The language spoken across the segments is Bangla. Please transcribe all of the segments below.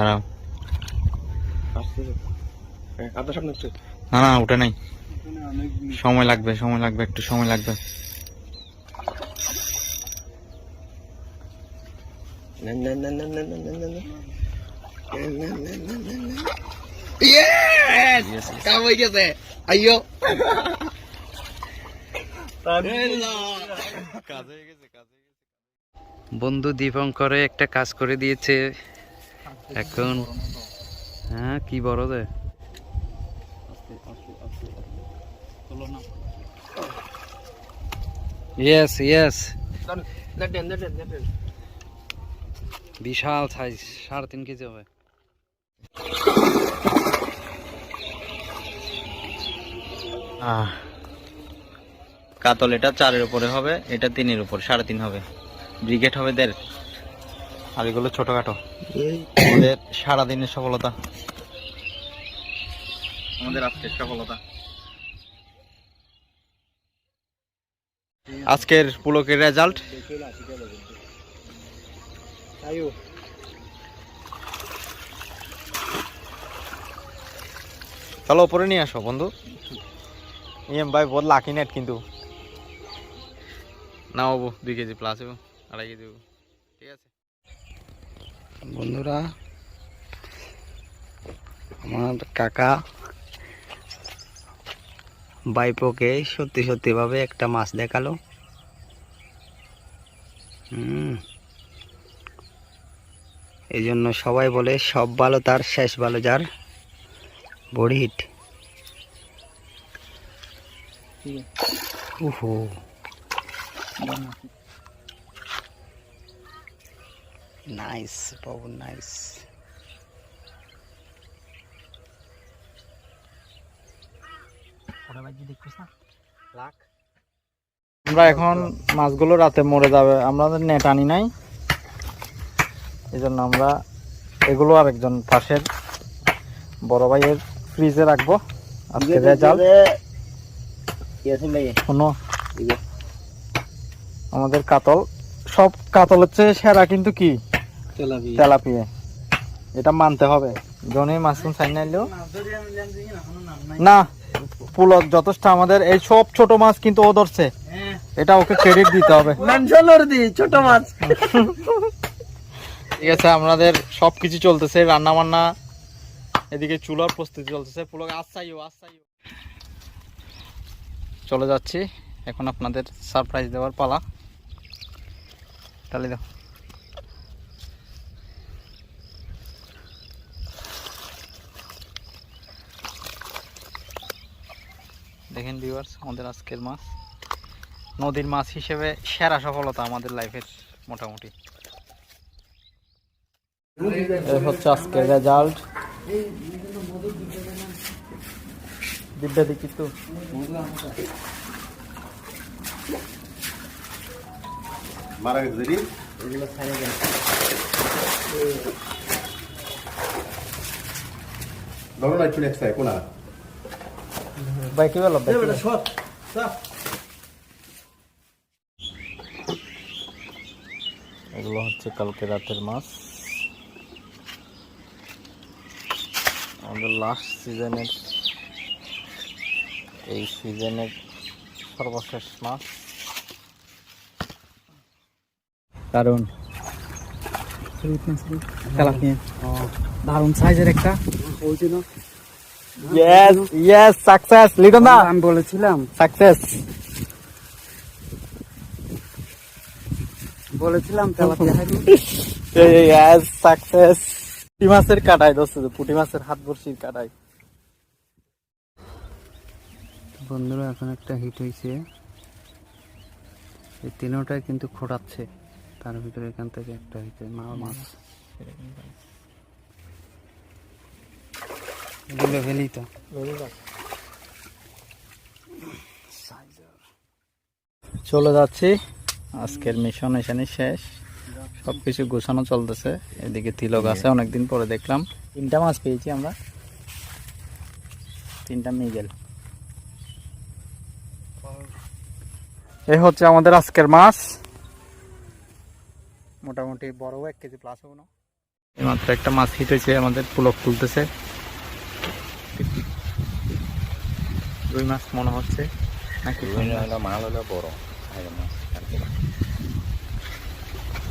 দাঁড়াও। না না ওটা নাই। সময় লাগবে সময় লাগবে একটু সময় লাগবে। আইয়ো বন্ধু দীপঙ্করে একটা কাজ করে দিয়েছে। এখন? হ্যাঁ কি বড় নেটেন বিশাল সাইজ সাড়ে তিন কেজি হবে। কাতল এটা চারের উপরে হবে, এটা তিনের উপর, সাড়ে তিন হবে। ব্রিগেড হবে দেড়। আর এগুলো ছোটখাটো আমাদের সারাদিনের সফলতা। আমাদের আজকের সফলতা। আজকের পুলকের রেজাল্ট। চলো উপরে নিয়ে আসো বন্ধু। ইএম ভাই বহুত লাকি নেট কিন্তু। না বাবু দুই কেজি প্লাস এবং আড়াই কেজি ঠিক আছে। বন্ধুরা আমার কাকা বাইপোকে সত্যি সত্যি ভাবে একটা মাছ দেখাল। হুম। এই জন্য সবাই বলে সব ভালো তার শেষ ভালো যার। Body heat. ওহো নাইস বাবু নাইস আমরা এখন মাছগুলো রাতে মরে যাবে। আমাদের নেট আনি নাই। এই জন্য আমরা এগুলো আরেকজন পাশের বড় ভাইয়ের ফ্রিজে রাখব। আজকে রেজাল্ট শোনো। আমাদের কাতল। সব কাতল হচ্ছে সেরা কিন্তু কি? তেলাপিয়া। এটা মানতে হবে। জনে মাছরুম সাইন নাইলেও না পুলত যথেষ্ট আমাদের এই সব ছোট মাছ কিন্তু ও ধরছে। এটা ওকে ক্রেডিট দিতে হবে। ছোট মাছ। ঠিক আছে আমাদের সব কিছু চলতেছে রান্না বান্না এদিকে চুলার প্রস্তুতি চলতেছে। পুলক আসাইও আসাইও চলে যাচ্ছি এখন আপনাদের সারপ্রাইজ দেওয়ার পালা। তাহলে দাও দেখেন ভিউয়ার্স আমাদের আজকের মাছ। নদীর মাছ হিসেবে সেরা সফলতা আমাদের লাইফের মোটামুটি। এই হচ্ছে আজকের রেজাল্ট দিব্যা দেখি তো মারা গেছে রে। ধরো না একটু নেক্সট কোনা? ভাই কি বলো? এগুলো হচ্ছে কালকে রাতের মাছ। আমাদের লাস্ট সিজনের এই সিজনের সর্বশেষ মাছ। দারুণ। দারুণ সাইজের একটা। ইয়েস ইয়েস সাকসেস লিটন দা। আমি বলেছিলাম। সাকসেস বলেছিলাম। ইয়েস সাকসেস পুঁটি মাছের কাটাই দোস্ত পুঁটি মাছের হাত বর্ষির কাটাই। বন্ধুরা এখন একটা হিট হয়েছে এই তিনোটাই কিন্তু খোটাচ্ছে তার ভিতরে এখান থেকে একটা হয়েছে মা মাছ। এগুলো ফেলি তো। চলে যাচ্ছি। আজকের মিশন এখানে শেষ। সবকিছু গোছানো চলতেছে। এদিকে তিলক আছে অনেকদিন পরে দেখলাম। তিনটা মাছ পেয়েছি আমরা। তিনটা মিগেল। এই হচ্ছে আমাদের আজকের মাছ। মোটামুটি বড় এক কেজি প্লাস হবে না। এইমাত্র একটা মাছ হিট হয়েছে আমাদের পুলক তুলতেছে। রুই মাছ মনে হচ্ছে নাকি মাল হলো বড়।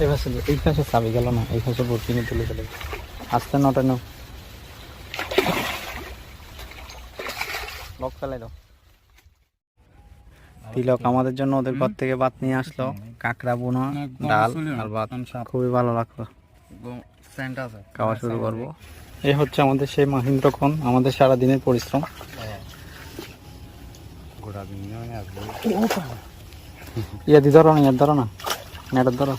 এই পাশে এই পাশে চাবি গেল না এই পাশে ভর্তি নিয়ে তুলে চলে আসতে নটা নো। লক ফেলাই দাও। তিলক আমাদের জন্য ওদের ঘর থেকে ভাত নিয়ে আসলো। কাঁকড়া বোনা ডাল আর ভাত। খুবই ভালো লাগল। খাওয়া শুরু করব। এই হচ্ছে আমাদের সেই মাহিন্দ্রক্ষণ আমাদের সারা দিনের পরিশ্রম আসবে ইয়ে দি ধরো না ইয়ার ধরো না নেটার ধরো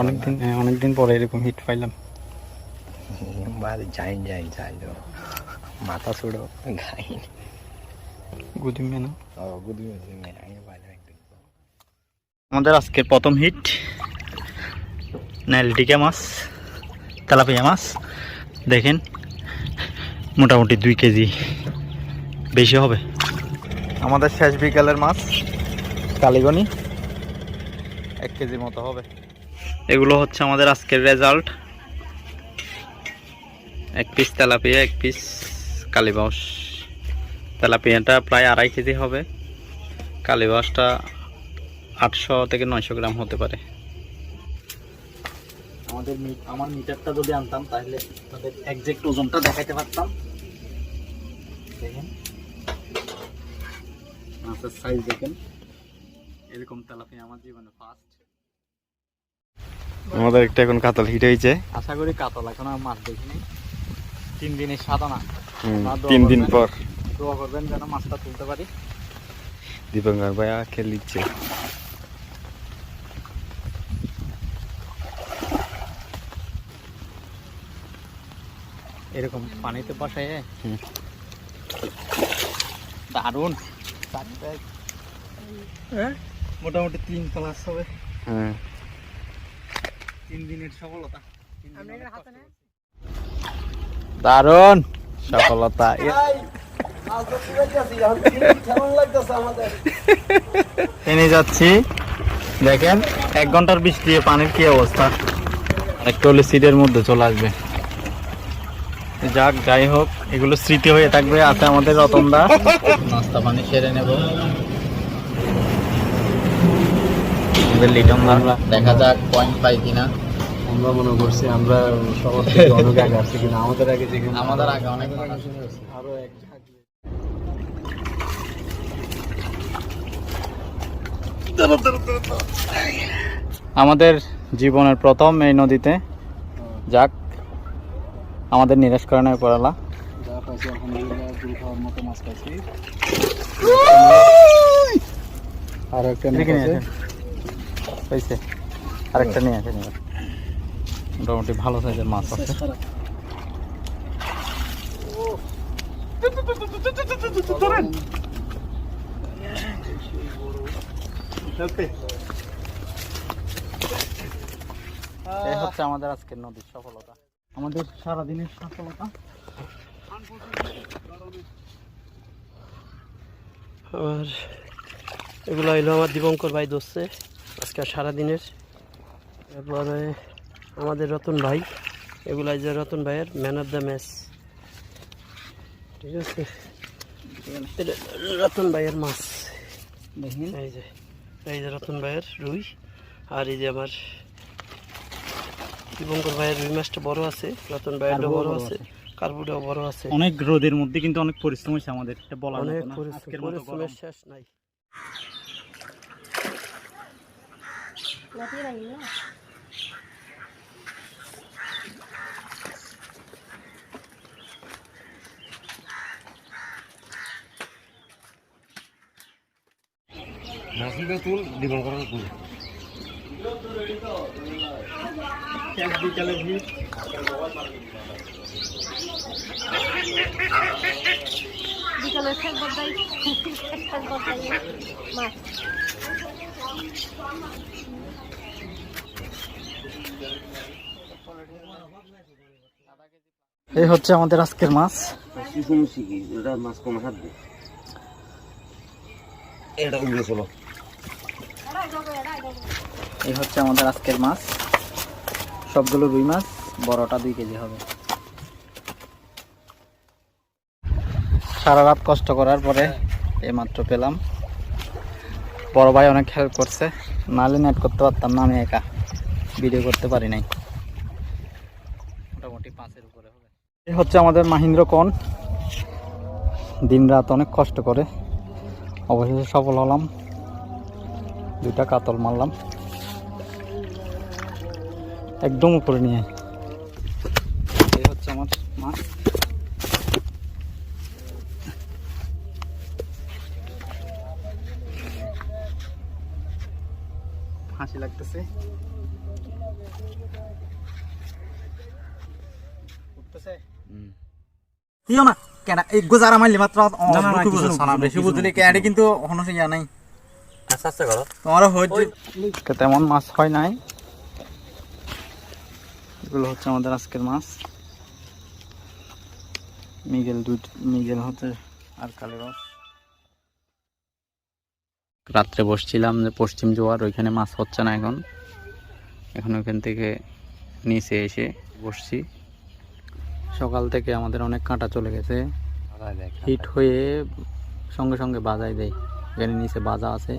অনেকদিন হ্যাঁ অনেকদিন পরে এরকম হিট পাইলাম। যাই যাই যাই মাথা ছুড়ো গাই। গুদি মেনা গুদি আমাদের আজকে প্রথম হিট নাইলটিকা মাছ, তেলাপিয়া মাছ। দেখেন, মোটামুটি দুই কেজি বেশি হবে। আমাদের শেষ বিকালের মাছ, কালীগনি, এক কেজির মতো হবে। এগুলো হচ্ছে আমাদের আজকের রেজাল্ট এক পিস তেলাপিয়া, এক পিস কালীবাউস। তেলাপিয়াটা প্রায় আড়াই কেজি হবে। কালীবাউসটা আটশো থেকে নয়শো গ্রাম হতে পারে। আমাদের আমার মিটারটা যদি আনতাম তাহলে তাদের একজ্যাক্ট ওজনটা দেখাইতে পারতাম। দেখেন। মাছের সাইজ দেখেন। এরকম তেলাপিয়া আমার জীবনে ফার্স্ট আমাদের একটা এখন কাতল হিট হয়েছে। আশা করি কাতল এখন আর মাছ দেখিনি তিন দিনের সাধনা তিন দিন পর। দোয়া করবেন যেন মাছটা তুলতে পারি। দীপঙ্কর ভাইয়া খেল এরকম পানিতে বসায়। দারুণ। হ্যাঁ? মোটামুটি তিন প্লাস হবে। হ্যাঁ। তিন দিনের সফলতা। দারুণ। সফলতা। এনে যাচ্ছি। দেখেন এক ঘণ্টার বৃষ্টি পানির কি অবস্থা? একটা হলে সিটের মধ্যে চলে আসবে। যাক যাই হোক এগুলো স্মৃতি হয়ে থাকবে আছে আমাদের রতনদা। নাস্তা পানি সেরে নেব। লিটন দেখা যাক পয়েন্ট পাই কিনা। আমরা মনে করছি আমরা সবার থেকে অনেক আগে আসছি কিন্তু আমাদের আগে যেখানে আমাদের আগে অনেক আরও এক আমাদের জীবনের প্রথম এই নদীতে। যাক আমাদের নিরাশ করে নেয় পড়ালা যা পাইছি আলহামদুলিল্লাহ দুল খাওয়ার মতো মাছ পাইছি। আর একটা নিয়ে আছে। আসেন। আরেকটা নিয়ে আসেন মোটামুটি ভালো সাইজের মাছ আছে। এই হচ্ছে আমাদের আজকের নদীর সফলতা। আমাদের সারাদিনের সফলতা। আর এগুলো হইল আমার দীপঙ্কর ভাই ধরছে আজকে সারাদিনের। এরপরে আমাদের রতন ভাই এগুলো যে রতন ভাইয়ের ম্যান অফ দ্য ম্যাচ ঠিক আছে? রতন ভাইয়ের মাছ এই যে এই যে রতন ভাইয়ের রুই আর এই যে আমার দীপঙ্কর ভাইয়ের রুই মাছটা বড় আছে রতন ভাইয়েরও বড় আছে কার্বুটাও বড় আছে। অনেক রোদের মধ্যে কিন্তু অনেক পরিশ্রম হয়েছে আমাদের এটা বলার অনেক পরিশ্রম পরিশ্রমের শেষ নাই। তুল দীপঙ্কর তুল। বিকালে শেষ বদাই শেষ বদাই মাছ এই হচ্ছে আমাদের আজকের মাছ মাছ। এটা উড়ে চলো। এই হচ্ছে আমাদের আজকের মাছ। সবগুলো রুই মাছ, বড়টা দুই কেজি হবে। সারা রাত কষ্ট করার পরে এইমাত্র পেলাম। বড় ভাই অনেক হেল্প করছে। নাহলে নেট করতে পারতাম না, আমি একা। ভিডিও করতে পারি নাই। মোটামুটি পাঁচের উপরে হবে। এই হচ্ছে আমাদের মাহিন্দ্র কোন। দিন রাত অনেক কষ্ট করে। অবশেষে সফল হলাম। দুইটা কাতল মারলাম। একদম উপরে নিয়ে আয়। এই হচ্ছে আমার মাছ হাসি লাগতেছে। উঠতেছে? না। কেন? এই গোজারা মারলি মাত্র। না, না, কিছু না, বেশি বুঝলি কেন? কিন্তু হনো ইয়া নাই। তেমন মাছ হয় নাই। এগুলো হচ্ছে আমাদের আজকের মাছ। মিগেল দুই মিগেল হচ্ছে আর কালো রস। রাত্রে বসছিলাম যে পশ্চিম জোয়ার ওইখানে মাছ হচ্ছে না এখন। এখন ওইখান থেকে নিচে এসে বসছি। সকাল থেকে আমাদের অনেক কাঁটা চলে গেছে। হিট হয়ে সঙ্গে সঙ্গে বাজাই দেয়। এখানে নিচে বাজা আছে।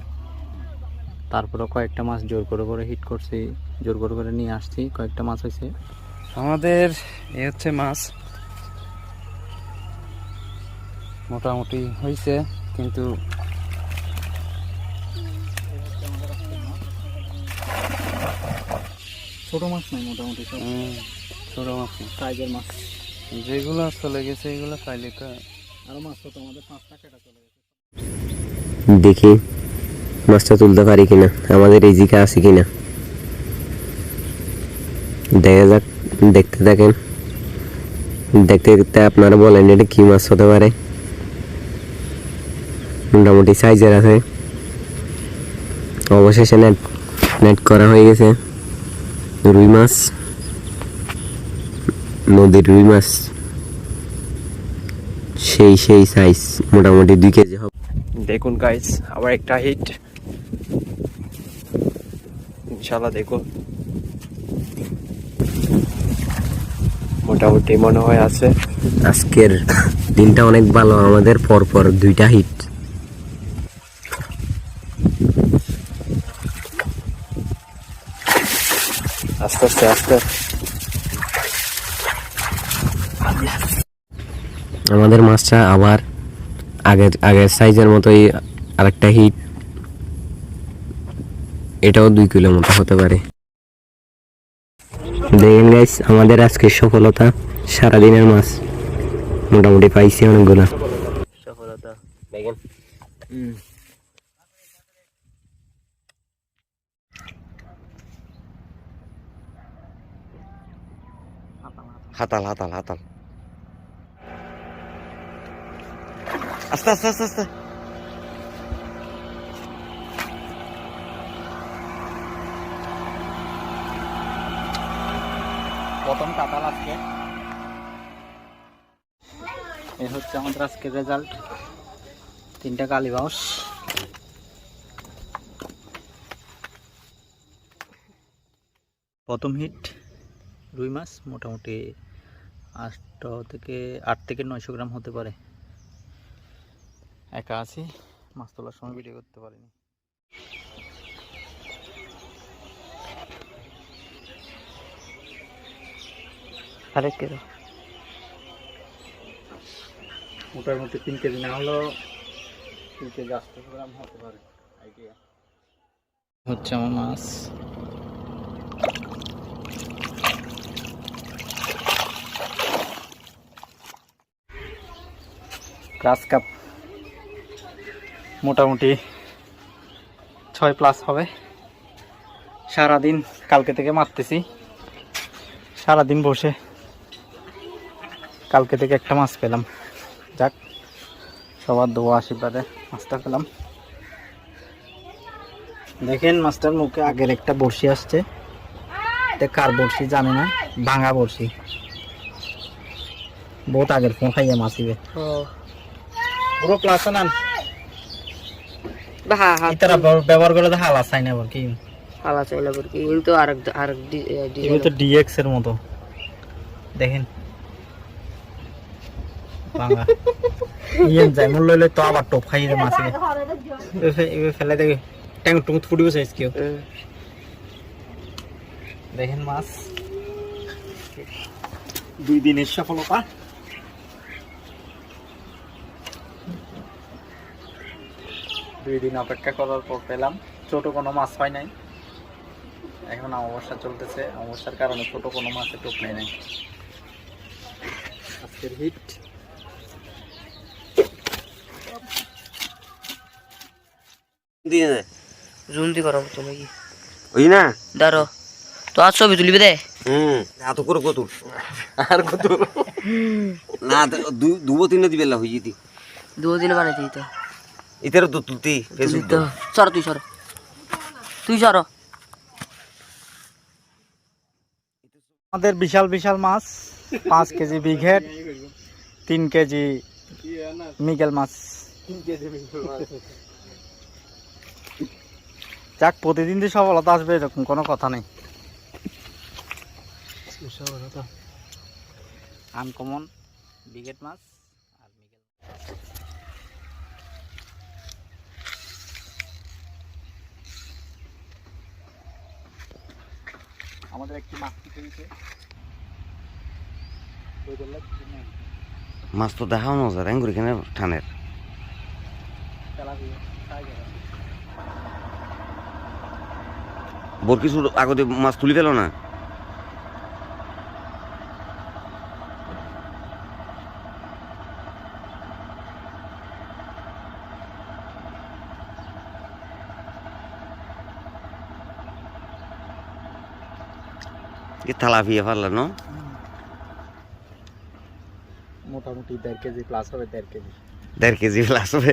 তারপরে কয়েকটা মাছ জোর করে করে হিট করছি। জোর করে করে নিয়ে আসছি কয়েকটা মাছ হয়েছে। আমাদের এ হচ্ছে মাছ। মোটামুটি হয়েছে কিন্তু ছোট মাছ নাই মোটামুটি ছোট মাছ। সাইজের মাছ। যেগুলো চলে গেছে এগুলো খাইলে তো আরও মাছ তো আমাদের পাঁচটা কেটা চলে গেছে। দেখি মাছটা তুলতে পারি কিনা? আমাদের এই জিকা আছে কিনা? দেখা যাক, দেখতে থাকেন। দেখতে দেখতে আপনারা বলেন এটা কি মাছ হতে পারে। মোটামুটি সাইজের আছে। অবশেষে নেট নেট করা হয়ে গেছে। রুই মাছ। নদীর রুই মাছ। সেই সেই সাইজ মোটামুটি দুই কেজি হবে। দেখুন গাইস আবার একটা হিট ইনশাল্লাহ দেখুন। মোটামুটি মনে হয় আছে। আজকের দিনটা অনেক ভালো আমাদের পরপর দুইটা হিট আস্তে আস্তে আস্তে। আমাদের মাছটা আবার আগের আগের সাইজের মতোই আরেকটা হিট এটাও দুই কিলো মতো হতে পারে। দেখেন গাইস আমাদের আজকের সফলতা সারাদিনের মাছ। মোটামুটি পাইছি অনেকগুলো। সফলতা। দেখেন। হাতাল হাতাল হাতাল। আস্তে আস্তে আস্তে আস্তে। প্রথম কাতাল আজকে। এই হচ্ছে আমাদের আজকের রেজাল্ট তিনটা কালী বাউস। প্রথম হিট রুই মাছ, মোটামুটি আটটা থেকে আট থেকে নয়শো গ্রাম হতে পারে। একা আছি, মাছ তোলার সময় ভিডিও করতে পারিনি। আরেক কিলো মোটামুটি তিন কেজি না হলেও তিন কেজি আটশো গ্রাম হতে পারে আইডিয়া হচ্ছে আমার মাছ। গ্রাস কাপ মোটামুটি ছয় প্লাস হবে। সারাদিন কালকে থেকে মারতেছি। সারাদিন বসে। কালকে থেকে একটা মাছ পেলাম। যাক সবার দোয়া আশীর্বাদে মাছটা পেলাম। দেখেন মাছটার মুখে আগের একটা বড়শি আসছে। এটা কার বড়শি জানি না ভাঙা বড়শি। বহুত আগের ফোন খাইয়ে মাছিবে পুরো ক্লাস নান। ইতারা ব্যবহার করে তো হালা চাই না আবার কি? হালা চাই না বলকি কিন্তু আরেক আরেক এগুলো তো ডিএক্স এর মতো। দেখেন। বাংলা। ইয়েন যায় মূল লইলে তো আবার টপ খাইয়ে দে মাছে। এবার ফেলে দেখে ট্যাং টুমুত ফুটিব সাইজ কেউ দেখেন মাছ। দুই দিনের সফলতা দুই দিন অপেক্ষা করার পর পেলাম। ছোট কোনো মাছ পাই নাই। এখন অমাবস্যা চলতেছে। অমাবস্যার কারণে ছোট কোনো মাছের টোপ নেই নাই। আজকের হিট দিয়ে দে। জুম দি করো তুমি কি ওই না? দাঁড়ো। তো আর ছবি তুলিবে দে। হুম। এত করে কত? আর কত? না দুবো তিনটা দিবে হয়ে যেতি দু। দিন বানাইতে দিত এটারও তো তুলতে সর তুই সর। তুই সর। আমাদের বিশাল বিশাল মাছ পাঁচ কেজি বিঘেট তিন কেজি মিগেল মাছ। যাক প্রতিদিন যে সফলতা আসবে এরকম কোনো কথা নেই। আনকমন বিঘেট মাছ আর মিগেল। আমাদের একটি মাছ তো দেখাও না যায় র্যাঙ্গুর এখানে ঠানের। বোর কিছু আগতে মাছ তুলি ফেলো না? থালা ফিয়ে পারল না? মোটামুটি দেড় কেজি প্লাস হবে দেড় কেজি। দেড় কেজি প্লাস হবে।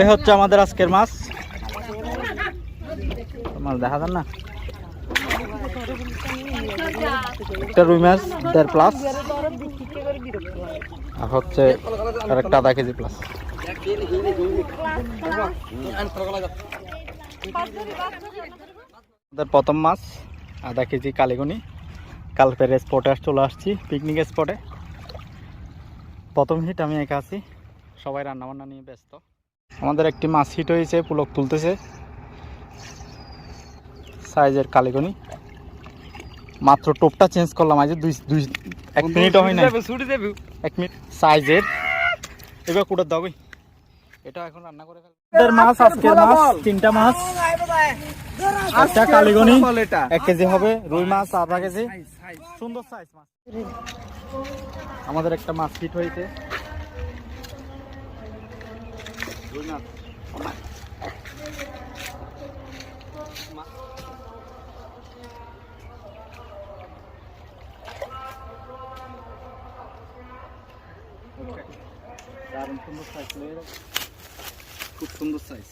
এই হচ্ছে আমাদের আজকের মাছ। মাছ দেখা যান না। একটা রুই মাছ, দেড় প্লাস আর হচ্ছে আর একটা আধা কেজি প্লাস আমাদের প্রথম মাছ, আধা কেজি কালীগনি। কালকের স্পটে চলে আসছি পিকনিক স্পটে প্রথম হিট আমি একা আছি। সবাই রান্নাবান্না নিয়ে ব্যস্ত। আমাদের একটি মাছ হিট হয়েছে, পুলক তুলতেছে। সাইজের কালীগনি। মাত্র টোপটা চেঞ্জ করলাম আজ দুই দুই এক মিনিটও হয় না এক মিনিট। সাইজের। এবার কুটার দাও। এটা এখন রান্না করে ফেলব। মাছ আজকে মাছ তিনটা মাছ। একটা কালীগনি এক কেজি হবে। রুই মাছ আধা কেজি। সুন্দর সাইজ মাছ। আমাদের একটা মাছ ফিট হয়েছে। রুই মাছ। দারুণ সুন্দর সাইজ খুব সুন্দর সাইজ